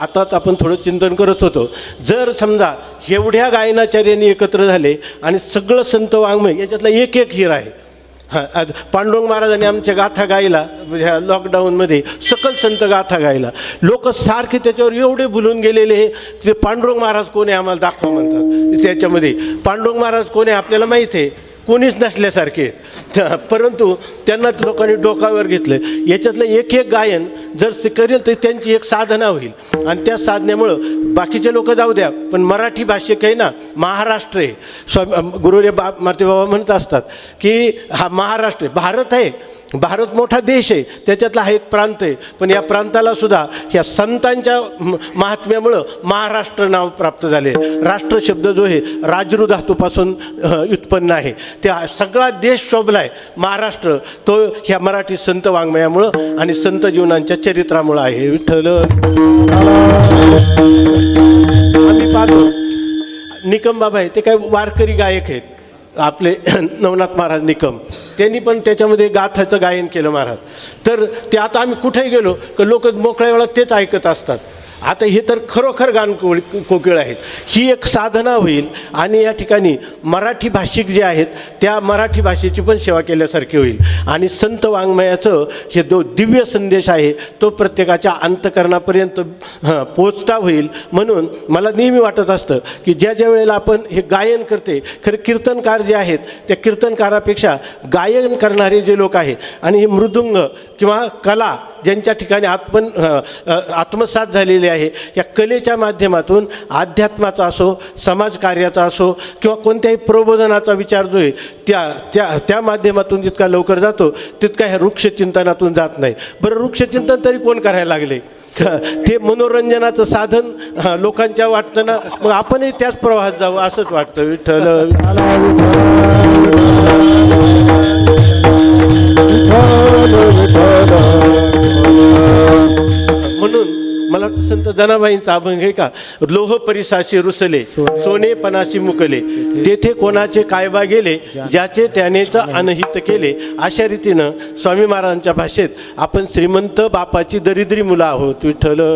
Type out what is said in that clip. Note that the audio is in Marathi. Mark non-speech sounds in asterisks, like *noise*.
आताच आपण थोडं चिंतन करत होतो. जर समजा एवढ्या गायनाचार्यांनी एकत्र झाले आणि सगळं संत वाङ्मय याच्यातला एक एक हिर आहे. हां पांडुरंग महाराजांनी आमच्या गाथा गायला ह्या लॉकडाऊनमध्ये सकल संत गाथा गायला. लोक सारखे त्याच्यावर एवढे भुलून गेलेले ते पांडुरंग महाराज कोण आहे आम्हाला दाखवा म्हणतात. त्याच्यामध्ये पांडुरंग महाराज कोण आहे आपल्याला माहीत आहे? कोणीच नसल्यासारखे. परंतु त्यांना लोकांनी डोकावर घेतलं. याच्यातलं एक एक गायन जर करेल तर त्यांची एक साधना होईल. आणि त्या साधनेमुळं बाकीचे लोक जाऊ द्या पण मराठी भाषिक आहे ना महाराष्ट्र आहे. स्वामी गुरुरे बा मातेबाबा म्हणत असतात की हा महाराष्ट्र भारत आहे. भारत मोठा देश आहे त्याच्यातला हा एक प्रांत आहे. पण या प्रांताला सुद्धा ह्या संतांच्या महात्म्यामुळं महाराष्ट्र नाव प्राप्त झाले. राष्ट्र शब्द जो आहे राजरू धातूपासून उत्पन्न आहे. त्या सगळा देश शोभला आहे महाराष्ट्र तो ह्या मराठी संत वाङ्मयामुळं आणि संत जीवनांच्या चरित्रामुळं आहे. विठ्ठल. आम्ही पाहतो. निकम बाबा आहे ते काय वारकरी गायक आहेत. आपले *clears throat* नवनाथ महाराज निकम त्यांनी पण त्याच्यामध्ये गाथाचं गायन केलं महाराज. तर ते आता आम्ही कुठेही गेलो तर लोक मोकळ्या वेळात तेच ऐकत असतात. आता हे तर खरोखर गान कोळ कोकिळ आहेत. ही एक साधना होईल आणि या ठिकाणी मराठी भाषिक जे आहेत त्या मराठी भाषेची पण सेवा केल्यासारखी होईल. आणि संत वाङ्मयाचं हे दो दिव्य संदेश आहे तो प्रत्येकाच्या अंतकरणापर्यंत हं, पोचता होईल. म्हणून मला नेहमी वाटत असतं की ज्या ज्या वेळेला आपण हे गायन करते खरं कीर्तनकार जे आहेत त्या कीर्तनकारापेक्षा गायन करणारे जे लोक आहेत आणि हे मृदुंग किंवा कला ज्यांच्या ठिकाणी आत्मन आत्मसात झालेली आहे या कलेच्या माध्यमातून अध्यात्माचा असो समाजकार्याचा असो किंवा कोणत्याही प्रबोधनाचा विचार जो आहे त्या त्या त्या माध्यमातून जितका लवकर जातो तितका ह्या वृक्षचिंतनातून जात नाही. बरं वृक्षचिंतन तरी कोण करायला लागले? ते मनोरंजनाचं साधन लोकांच्या वाटतं ना मग आपणही त्याच प्रवाहात जाऊ असंच वाटतं विठ्ठल. *laughs* वाटतं संत जनाबाईंचा अभंग आहे का? लोह परिसाशी रुसले सोने पणाशी मुकले. तेथे कोणाचे कायबा गेले ज्याचे त्यानेच अनहित केले? अशा रीतीनं स्वामी महाराजांच्या भाषेत आपण श्रीमंत बापाची दरिद्री मुलं आहोत. विठ्ठला